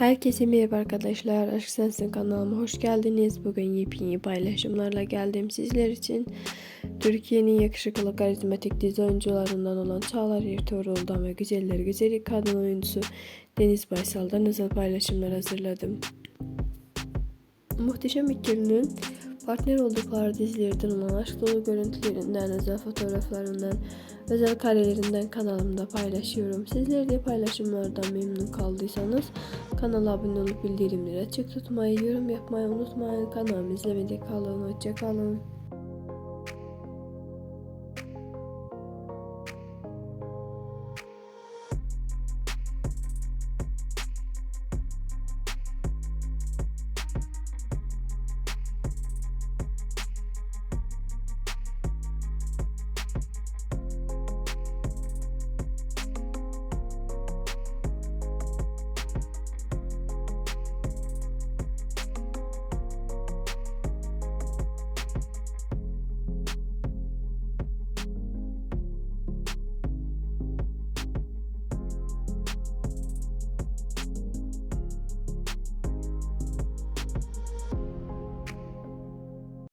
Herkese merhaba arkadaşlar. Aşk Sensin kanalıma hoş geldiniz. Bugün yepyeni paylaşımlarla geldim sizler için. Türkiye'nin yakışıklı karizmatik dizi oyuncularından olan Çağlar Ertuğrul'dan ve güzeller güzeli kadın oyuncusu Deniz Baysal'dan özel paylaşımlar hazırladım. Muhteşem ikilinin partner oldukları dizilerden olan aşk dolu görüntülerinden, özel fotoğraflarından, özel karelerinden kanalımda paylaşıyorum. Sizler de paylaşımlardan memnun kaldıysanız kanala abone olup bildirimleri açık tutmayı, yorum yapmayı unutmayın. Kanalımı izlemede kalın. Hoşça kalın.